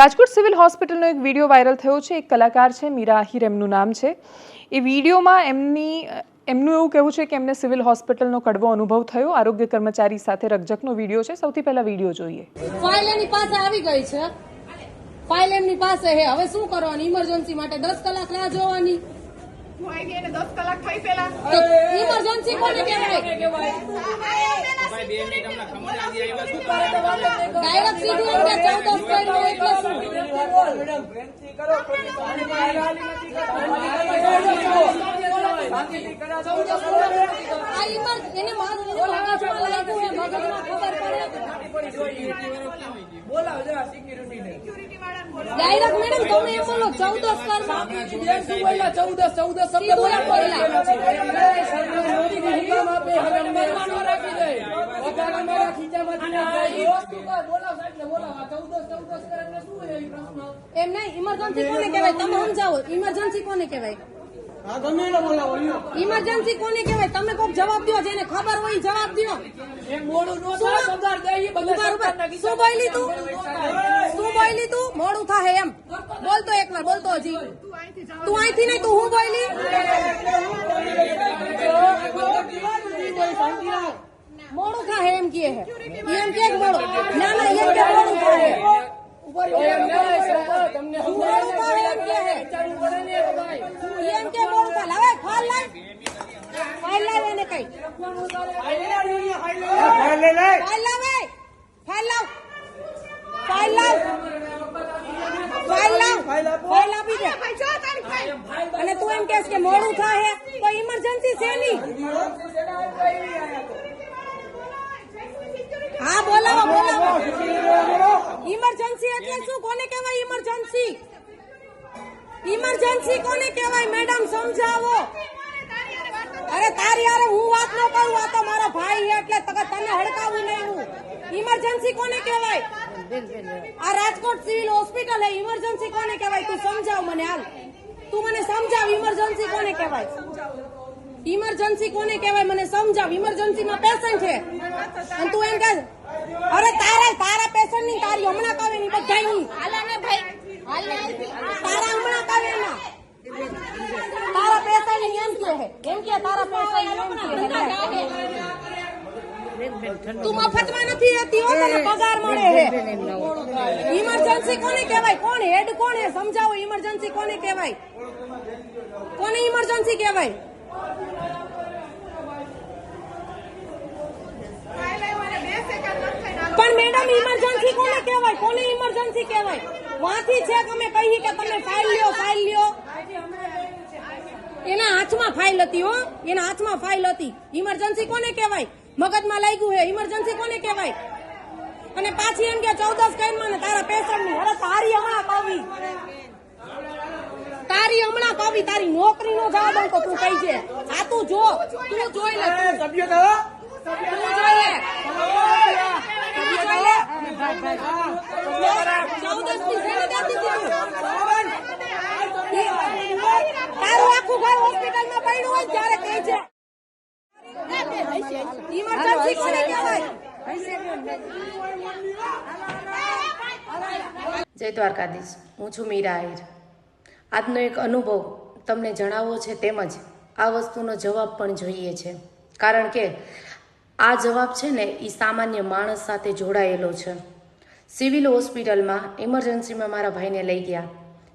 Rajkot civil હોસ્પિટલનો એક video viral થયો છે. એક કલાકાર છે મીરા આહિર એમનું નામ છે. એ વિડીયોમાં એમની એમનું એવું કહેવું છે કે એમને સિવિલ હોસ્પિટલનો કડવો અનુભવ થયો. આરોગ્ય કર્મચારી સાથે રકઝકનો વીડિયો છે. સૌથી પહેલા વીડિયો જોઈએ. ફાઇલ એની પાસે આવી ગઈ છે. ફાઇલ એમની પાસે હે હવે શું કરવાની? ઇમરજન્સી માટે દસ કલાક રાહ જોવાની. ઇમરજન્સી કોને કહેવાય ડાયરેક્ટ સીધું એમ કે ચૌદ સ્પેડ એટલે શું આ ઇમર એને મારું એને મગજમાં લાગ્યું હે મગજમાં ખબર પડે સિક્યુરિટી વાળાને બોલો ડાયરેક્ટ મેડમ તમે એમ બોલો ચૌદ સ્પેડ ચૌદસ ચૌદસ એટલે શું એમ પ્રશ્ન એમ નહીં ઇમરજન્સી કોને કહેવાય તમે સમજાવો ઇમરજન્સી કોને કહેવાય ઇમરજન્સી કોને કહેવાય તમે કોઈક જવાબ દો જેને ખબર હોય જવાબ દો શું બોલી તું શું બોલી તું મોડું થાય એમ બોલતો એકવાર બોલતો હજી તું અહીંથી નહીં તું હું બોલી મોડું થાય એમ કે હે એમ કે મોડું. ના ના એમ કે મોડું કે હે એમ કે મોડું થાય. લાવે ફાલ લાવ ફાલ લાવ એને કઈ. ફાલ લાવ એ. ફાલ લાવ. ફાઇલ લાવ. ફાઇલ લાવ. ફાઇલ આપી. દે. અને તું એમ કેસ કે મોડું થાય તો ઇમરજન્સી છે ની હા બોલાવો બોલાવો ઇમરજન્સી એટલે શું કોને કહેવાય ઇમરજન્સી ઇમરજન્સી કોને કહેવાય? મેડમ સમજાવો. અરે તારી અરે હું વાત ન કરું, આ તો મારો ભાઈ એટલે તને હડકાવું નહીં હું ઇમરજન્સી કોને કહેવાય? આ રાજકોટ સિવિલ હોસ્પિટલ હે ઇમરજન્સી કોને કહેવાય? તું સમજાવ મને હાલ. તું મને સમજાવ ઇમરજન્સી કોને કહેવાય? ઇમરજન્સી કોને કહેવાય? મને સમજાવ. ઇમરજન્સી માં પેશન્ટ છે. અને તું એમ કહે, અરે તારા તારા પેશન્ટની તારી હમણાં કાવે ની બધાની તારા હમણાં કાવે ના. તારા પૈસા ની એમ કે હે. એમ કે તારા એમ કે તું મફતમાં નથી રહેતી હો તને પગાર મળે હે. ઇમરજન્સી કોને કહેવાય? કોણ હેડ કોણ હે સમજાવો ઇમરજન્સી કોને કહેવાય? કોને ઇમરજન્સી કહેવાય? પણ મેડમ ઇમરજન્સી કોને કહેવાય? કોને ઇમરજન્સી કહેવાય? વાંથી છે તમે અમે કહીએ કે તમે ફાઇલ લ્યો ફાઇલ લ્યો. એના હાથમાં ફાઇલ હતી હો એના હાથમાં ફાઇલ હતી. ઇમરજન્સી કોને કહેવાય? મગજમાં લાગ્યું હે ઇમરજન્સી કોને કહેવાય? અને પાછી એમ કે ચૌદસ કઈમાં ને તારા પેશન્ટની અરે તારી હમણાં પાવી. તારી હમણાં પાવી તારી નોકરી નો જવાબ દઉં તું કઈ છે. આ તું જો. તું જોઈ લે તું. તું જોઈ લે તું જોઈ લે ચૌદસની સેવા દેતી હતી તું. જય દ્વારકાધીશ. હું છું મીરા આહિર. આજનો એક અનુભવ તમને જણાવવો છે તેમજ આ વસ્તુનો જવાબ પણ જોઈએ છે. કારણ કે આ જવાબ છે ને એ સામાન્ય માણસ સાથે જોડાયેલો છે. સિવિલ હોસ્પિટલમાં ઇમરજન્સીમાં મારા ભાઈને લઈ ગયા.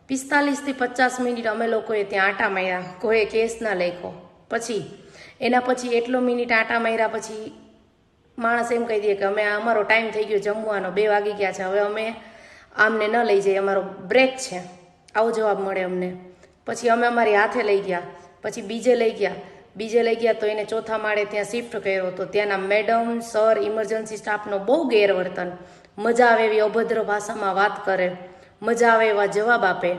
પિસ્તાલીસથી પચાસ મિનિટ અમે લોકોએ ત્યાં આટા માર્યા. કોઈએ કેસ ના લખ્યો. પછી, એના પછી એટલો મિનિટ આટા માર્યા પછી માણસ એમ કહી દે કે અમે, અમારો ટાઈમ થઈ ગયો જમવાનો, બે વાગી ગયા છે. હવે અમે આમને ન લઈ જઈએ, અમારો બ્રેક છે. આવો જવાબ મળે અમને. પછી અમે અમારી હાથે લઈ ગયા. પછી બીજે લઈ ગયા. બીજે લઈ ગયા તો એને ચોથા માળે ત્યાં શિફ્ટ કર્યો તો ત્યાંના મેડમ સર ઇમરજન્સી સ્ટાફનો બહુ ગેરવર્તન. મજા આવે એવી અભદ્ર ભાષામાં વાત કરે. મજા આવે એવા જવાબ આપે.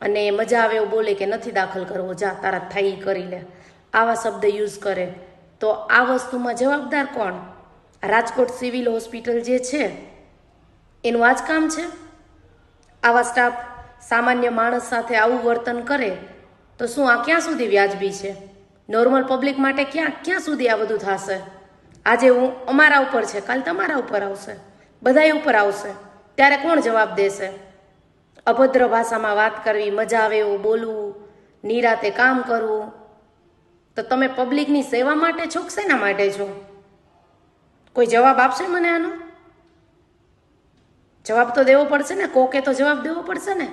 અને મજા આવે એવું બોલે કે નથી દાખલ કરવો, જા, તારા થઈ કરી લે. આવા શબ્દ યુઝ કરે. તો આ વસ્તુમાં જવાબદાર કોણ? રાજકોટ સિવિલ હોસ્પિટલ જે છે, એનું આ જ કામ છે? આવા સ્ટાફ સામાન્ય માણસ સાથે આવું વર્તન કરે તો શું આ ક્યાં સુધી વ્યાજબી છે? નોર્મલ પબ્લિક માટે ક્યાં ક્યાં સુધી આ બધું થશે? આજે હું અમારા ઉપર છે, કાલ તમારા ઉપર આવશે. બધાય ઉપર આવશે. ત્યારે કોણ જવાબ દેશે? અભદ્ર ભાષામાં વાત કરવી, મજા આવે એવું બોલવું, નિરાતે કામ કરવું. તો તમે પબ્લિકની સેવા માટે છો કે શેના માટે છો? કોઈ જવાબ આપશે મને આનો? જવાબ તો દેવો પડશે ને? કોકે તો જવાબ દેવો પડશે ને?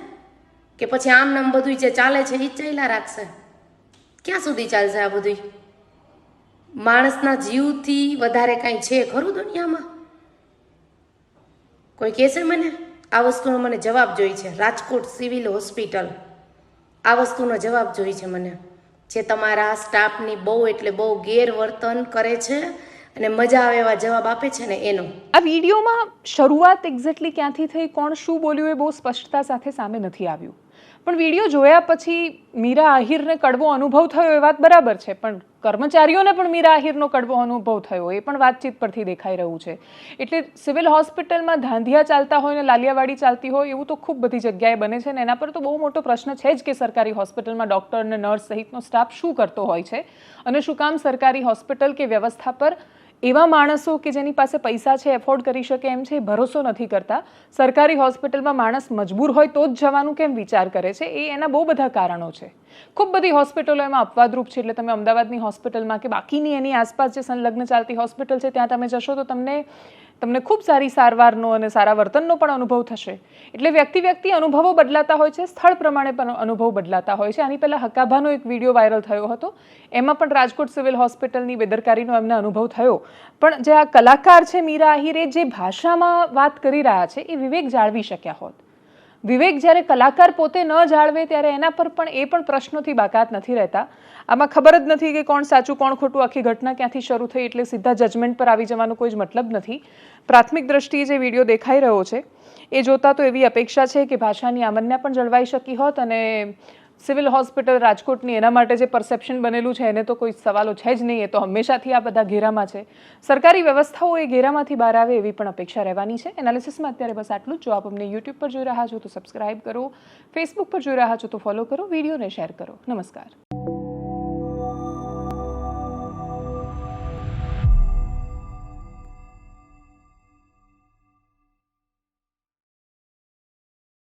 કે પછી આમ નામ બધું જે ચાલે છે એ ચાલ્યા રાખશે? ક્યાં સુધી ચાલશે આ બધું માણસના જીવથી વધારે કાંઈ છે ખરું દુનિયામાં? કોઈ કહેશે મને, આ વસ્તુનો મને જવાબ જોઈ છે. Rajkot civil hospital. આ વસ્તુનો જવાબ જોઈ છે મને. જે તમારા સ્ટાફની બહુ એટલે બહુ ગેરવર્તન કરે છે અને મજા આવે એવા જવાબ આપે છે ને એનો. આ વિડીયોમાં શરૂઆત એક્ઝેક્ટલી ક્યાંથી થઈ, કોણ શું બોલ્યું એ બહુ સ્પષ્ટતા સાથે સામે નથી આવ્યું. પણ વીડિયો જોયા પછી મીરા આહિરને કડવો અનુભવ થયો એ વાત બરાબર છે, પણ કર્મચારીઓને પણ મીરા આહિરનો કડવો અનુભવ થયો, એ પણ વાતચીત પરથી દેખાઈ રહ્યું છે. એટલે સિવિલ હોસ્પિટલમાં ધાંધિયા ચાલતા હોય ને લાલિયાવાડી ચાલતી હોય, એવું તો ખૂબ બધી જગ્યાએ બને છે ને એના પર તો બહુ મોટો પ્રશ્ન છે જ કે સરકારી હોસ્પિટલમાં ડૉક્ટર અને નર્સ સહિતનો સ્ટાફ શું કરતો હોય છે? અને શું કામ સરકારી હોસ્પિટલ કે વ્યવસ્થા પર એવા માણસો કે જેની પાસે પૈસા છે, એફોર્ડ કરી શકે એમ છે ભરોસો નથી કરતા. સરકારી હોસ્પિટલમાં માણસ મજબૂર હોય તો જ જવાનું કેમ વિચાર કરે છે? એ એના બહુ બધા કારણો છે. ખૂબ બધી હોસ્પિટલો એમાં અપવાદરૂપ છે, એટલે તમે અમદાવાદની હોસ્પિટલમાં કે બાકીની એની આસપાસ જે સંલગ્ન ચાલતી હોસ્પિટલ છે, ત્યાં તમે જશો તો તમને તમને ખૂબ સારી સારવારનો અને સારા વર્તનનો પણ અનુભવ થશે. એટલે વ્યક્તિ વ્યક્તિ અનુભવો બદલાતા હોય છે, સ્થળ પ્રમાણે પણ અનુભવ બદલાતા હોય છે. આની પહેલાં હકાભાનો એક વીડિયો વાયરલ થયો હતો. એમાં પણ રાજકોટ સિવિલ હોસ્પિટલની બેદરકારીનો એમને અનુભવ થયો. પણ જે આ કલાકાર છે મીરા આહિરે જે ભાષામાં વાત કરી રહ્યા છે એ વિવેક જાળવી શક્યા હોત. વિવેક જ્યારે કલાકાર પોતે ન જાળવે ત્યારે એના પર પણ એ પણ પ્રશ્નોથી બાકાત નથી રહેતા. આમાં ખબર જ નથી કે કોણ સાચું, કોણ ખોટું આખી ઘટના ક્યાંથી શરૂ થઈ એટલે સીધા જજમેન્ટ પર આવી જવાનો કોઈ જ મતલબ નથી. પ્રાથમિક દ્રષ્ટિએ જે વીડિયો દેખાઈ રહ્યો છે, એ જોતા તો એવી અપેક્ષા છે કે ભાષાની આમન્યા પણ જળવાઈ શકી હોત અને સિવિલ હોસ્પિટલ રાજકોટની એના માટે જે પરસેપ્શન બનેલું છે, એને તો કોઈ સવાલો છે જ નહીં, એ તો હંમેશાથી આ બધા ઘેરામાં છે. સરકારી વ્યવસ્થાઓ એ ઘેરામાંથી બહાર આવે એવી પણ અપેક્ષા રહેવાની છે. એનાલિસિસમાં અત્યારે બસ આટલું જ. જો આપ અમને યુટ્યુબ પર જોઈ રહ્યા છો તો સબસ્ક્રાઇબ કરો ફેસબુક પર જોઈ રહ્યા છો તો ફોલો કરો, વિડીયોને શેર કરો. નમસ્કાર.